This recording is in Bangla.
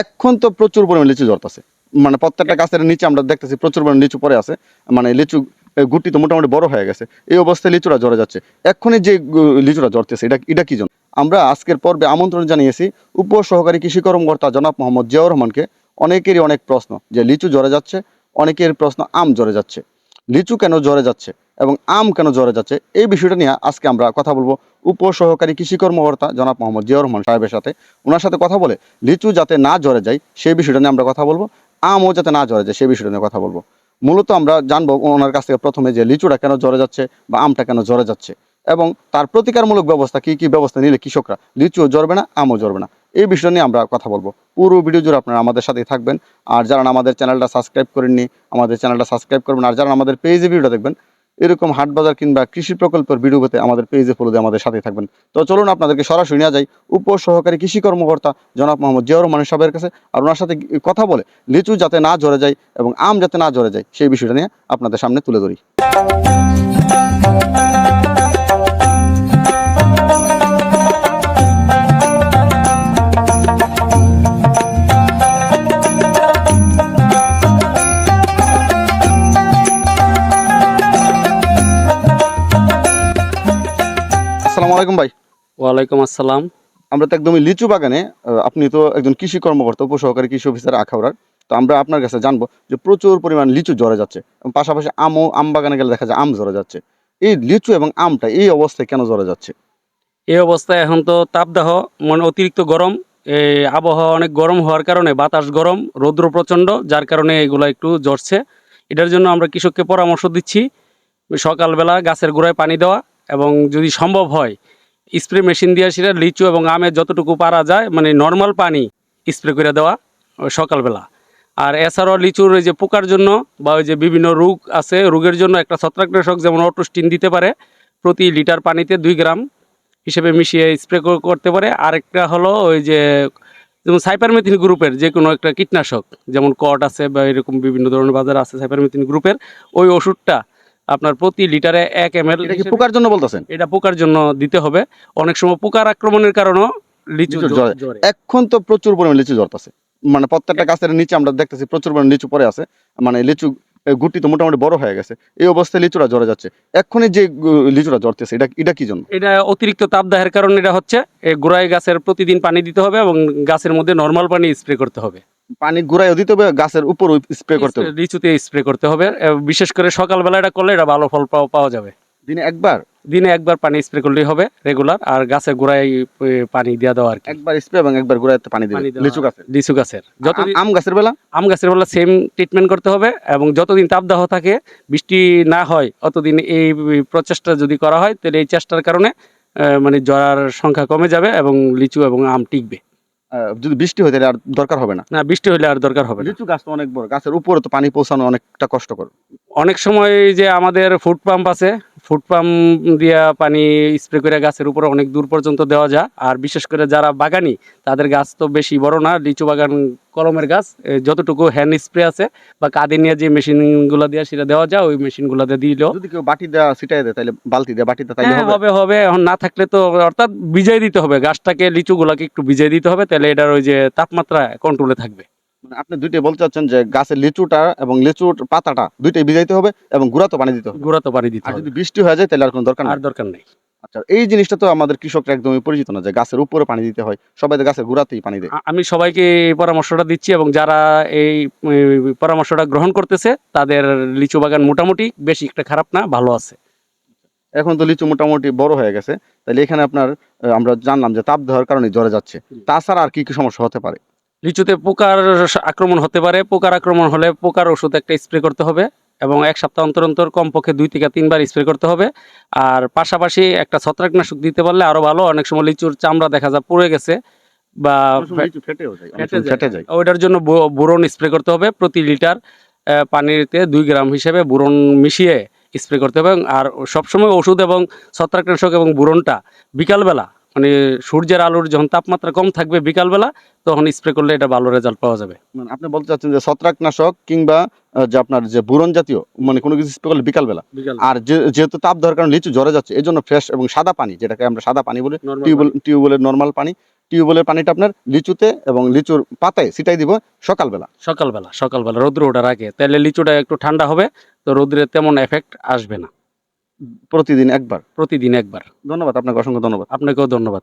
এখন তো প্রচুর পরিমাণে লিচু ঝরতেছে। মানে প্রত্যেকটা গাছের নিচে আমরা দেখতেছি প্রচুর পরিমাণে লিচু পরে আছে। মানে লিচু গুটি তো মোটামুটি বড় হয়ে গেছে। এই অবস্থায় লিচুরা ঝরে যাচ্ছে। এক্ষুনি যে লিচুরা ঝরতেছে, এটা এটা কি জন্য? আমরা আজকের পর্বে আমন্ত্রণ জানিয়েছি উপ সহকারী কৃষি কর্মকর্তা জনাব মোহাম্মদ জিয়াউর রহমানকে। অনেকেরই অনেক প্রশ্ন যে, লিচু ঝরে যাচ্ছে, অনেকের প্রশ্ন আম ঝরে যাচ্ছে। লিচু কেন ঝরে যাচ্ছে? এবং আম কেন জ্বরে যাচ্ছে, এই বিষয়টা নিয়ে আজকে আমরা কথা বলব উপ সহকারী কৃষি কর্মকর্তা জনাব মোহাম্মদ জিয়াউর রহমান সাহেবের সাথে। ওনার সাথে কথা বলে লিচু যাতে না জ্বরে যায়, সেই বিষয়টা নিয়ে আমরা কথা বলব, আমও যাতে না জ্বরে যায়, সেই বিষয়টা নিয়ে কথা বলব। মূলত আমরা জানব ওনার কাছ থেকে প্রথমে যে লিচুটা কেন জ্বরে যাচ্ছে বা আমটা কেন জ্বরে যাচ্ছে এবং তার প্রতিকারমূলক ব্যবস্থা, কি কি ব্যবস্থা নিলে কৃষকরা লিচুও ঝরবে না, আমও জ্বরবে না, এই বিষয় নিয়ে আমরা কথা বলব। পুরো ভিডিও জুড়ে আপনারা আমাদের সাথেই থাকবেন। আর যারা আমাদের চ্যানেলটা সাবস্ক্রাইব করেননি, আমাদের চ্যানেলটা সাবস্ক্রাইব করবেন। আর যারা আমাদের পেজে ভিডিওটা দেখবেন এরকম হাট বাজার কিংবা কৃষি প্রকল্পের ভিডিওতে আমাদের পেজে ফলো দিয়ে আমাদের সাথে থাকবেন। তো চলুন আপনাদেরকে সরাসরি নেওয়া যায় উপ সহকারী কৃষি কর্মকর্তা জনাব মোহাম্মদ জিয়াউর রহমান সাহেবের কাছে আর ওনার সাথে কথা বলে লিচু যাতে না ঝরে যায় এবং আম যাতে না ঝরে যায় সেই বিষয়টা নিয়ে আপনাদের সামনে তুলে ধরি। আলাইকুম ভাই। ওয়ালাইকুম আসসালাম। আমরা তো একদমই লিচু বাগানে আপনি তো একজন কৃষি কর্মকর্তা উপসহকারী কৃষি অফিসার আখাউড়ার তো আমরা আপনার কাছে জানব যে প্রচুর পরিমাণ লিচু ঝরে যাচ্ছে এবং পাশাপাশি আমও আম বাগানে গেলে দেখা যায় আম ঝরে যাচ্ছে। এই লিচু এবং আমটা এই অবস্থায় কেন ঝরে যাচ্ছে? এই অবস্থায় এখন তো তাপদাহ মানে অতিরিক্ত গরম এই আবহাওয়া অনেক গরম হওয়ার কারণে বাতাস গরম রৌদ্র প্রচণ্ড যার কারণে এগুলো একটু জ্বরছে এটার জন্য আমরা কৃষককে পরামর্শ দিচ্ছি সকালবেলা গাছের গোড়ায় পানি দেওয়া এবং যদি সম্ভব হয় স্প্রে মেশিন দিয়ে সেটা লিচু এবং আমের যতটুকু পারা যায় মানে নর্মাল পানি স্প্রে করে দেওয়া সকালবেলা। আর এছাড়াও লিচুর ওই যে পোকার জন্য বা ওই যে বিভিন্ন রোগ আছে, রোগের জন্য একটা ছত্রাকনাশক যেমন অটোস্টিন দিতে পারে, প্রতি লিটার পানিতে দুই গ্রাম হিসেবে মিশিয়ে স্প্রে করতে পারে। আরেকটা হলো ওই যে, যেমন সাইপারমেথিন গ্রুপের যে কোনো একটা কীটনাশক, যেমন কট আছে বা এরকম বিভিন্ন ধরনের বাজার আছে সাইপারমেথিন গ্রুপের, ওই ওষুধটা আপনার প্রতি লিটারে এক এম কি পোকার জন্য বলতেছেন? এটা পোকার জন্য দিতে হবে। অনেক সময় পোকার আক্রমণের কারণেও লিচু। এখন তো প্রচুর পরিমাণে লিচু ঝরতেছে মানে প্রত্যেকটা গাছের নিচে আমরা দেখতেছি প্রচুর পরিমাণে লিচু পরে আছে। মানে লিচু গুটি তো মোটামুটি বড় হয়ে গেছে। এই অবস্থায় লিচুরা জ্বরে যাচ্ছে। এক্ষুনি যে লিচুরা জ্বরতেছে এটা এটা কি জন্য? এটা অতিরিক্ত তাপদাহের কারণে এটা হচ্ছে গোড়ায় গাছের প্রতিদিন পানি দিতে হবে এবং গাছের মধ্যে নর্মাল পানি স্প্রে করতে হবে। পানি ঘুরাইও দিতে হবে গাছের উপর স্প্রে করতে হবে। লিচুতে স্প্রে করতে হবে বিশেষ করে সকালবেলা এটা করলে এটা ভালো ফল পাওয়া- যাবে। দিনে একবার? দিনে একবার পানি স্প্রে করলেই হবে রেগুলার আর গাছের গোড়ায় পানি দিয়ে দেওয়া আর কি। একবার স্প্রে এবং একবার ঘুরাইতে পানি দিবে লিচু গাছে লিচু গাছের। যতদিন আম গাছের বেলা? আম গাছের বেলা সেম ট্রিটমেন্ট করতে হবে এবং যতদিন তাপদাহ থাকে বৃষ্টি না হয় অতদিন এই প্রচেষ্টা যদি করা হয় তাহলে এই চেষ্টার কারণে মানে জরার সংখ্যা কমে যাবে এবং লিচু এবং আম টিকবে। যদি বৃষ্টি হয় তাহলে আর দরকার হবে না। না বৃষ্টি হলে আর দরকার হবে লিচু গাছ তো অনেক বড় গাছের উপরে তো পানি পৌঁছানো অনেকটা কষ্টকর। অনেক সময় যে আমাদের ফুড পাম্প আছে ফুড পাম্প দিয়া পানি স্প্রে করে গাছের উপরে অনেক দূর পর্যন্ত দেওয়া যায়। আর বিশেষ করে যারা বাগানি তাদের গাছ তো বেশি বড় না লিচু বাগান কলমের গাছ যতটুকু হ্যান্ড স্প্রে আছে বা কাঁদে নিয়ে যে মেশিনগুলো দেওয়া সেটা দেওয়া যায় ওই মেশিনগুলো দিয়ে দিলেও। যদি কেউ বাটি দেওয়া ছিটাই দেয় তাহলে বালতি দেয় বাটিতে তাইলে হ্যাঁ, হবে। হবে এখন না থাকলে তো অর্থাৎ ভিজাই দিতে হবে। গাছটাকে লিচুগুলোকে একটু ভিজাই দিতে হবে তাহলে এটার ওই যে তাপমাত্রা কন্ট্রোলে থাকবে। আপনি দুইটাই বলতে চাচ্ছেন যে গাছের লিচুটা এবং লিচুর পাতাটা দুইটাই ভিজাইতে হবে এবং গুঁড়া তো পানি দিতে হবে। গুঁড়া তো পানি দিতে আর হবে। যদি বৃষ্টি হয়ে যায় তাহলে আর কোনো দরকার আর দরকার নেই। আচ্ছা এই জিনিসটা তো আমাদের কৃষকরা একদমই পরিচিত না যে গাছের উপরে পানি দিতে হয় সবাই তো গাছের গুঁড়াতেই পানি দেয়। আমি সবাইকে এই পরামর্শটা দিচ্ছি এবং যারা এই পরামর্শটা গ্রহণ করতেছে তাদের লিচু বাগান মোটামুটি বেশি একটা খারাপ না ভালো আছে। এখন তো লিচু মোটামুটি বড় হয়ে গেছে তাহলে এখানে আপনার আমরা জানলাম যে তাপ দেওয়ার কারণে জ্বরে যাচ্ছে। তাছাড়া আর কি কি সমস্যা হতে পারে? লিচুতে পোকার আক্রমণ হতে পারে। পোকার আক্রমণ হলে পোকার ওষুধ একটা স্প্রে করতে হবে এবং এক সপ্তাহ অন্তর অন্তর কমপক্ষে দুই থেকে তিনবার স্প্রে করতে হবে। আর পাশাপাশি একটা ছত্রাকনাশক দিতে পারলে আরও ভালো। অনেক সময় লিচুর চামড়া দেখা যায় পড়ে গেছে বা ওইটার জন্য বো- বোরন স্প্রে করতে হবে। প্রতি লিটার পানিতে দুই গ্রাম হিসেবে বোরন মিশিয়ে স্প্রে করতে হবে। আর সবসময় ওষুধ এবং ছত্রাকনাশক এবং বোরনটা বিকালবেলা মানে সূর্যের আলোর যখন তাপমাত্রা কম থাকবে বিকালবেলা তখন স্প্রে করলে এটা ভালো রেজাল্ট পাওয়া যাবে। মানে আপনি বলতে চাচ্ছেন যে ছত্রাকনাশক কিংবা যে আপনার যে বুরন জাতীয় মানে কোনো কিছু স্প্রে করলে বিকালবেলা। আর যেহেতু তাপ দেওয়ার কারণে লিচু জ্বরে যাচ্ছে এই জন্য ফ্রেশ এবং সাদা পানি যেটাকে আমরা সাদা পানি বলি টিউবওয়েল টিউবওয়েলের নর্মাল পানি টিউবওয়েলের পানিটা আপনার লিচুতে এবং লিচুর পাতায় ছিটাই দিব সকালবেলা। সকালবেলা সকালবেলা রৌদ্র ওঠার আগে। তাহলে লিচুটা একটু ঠান্ডা হবে তো রৌদ্রের তেমন এফেক্ট আসবে না। প্রতিদিন একবার। প্রতিদিন একবার। ধন্যবাদ আপনাকে অসংখ্য ধন্যবাদ। আপনাকেও ধন্যবাদ।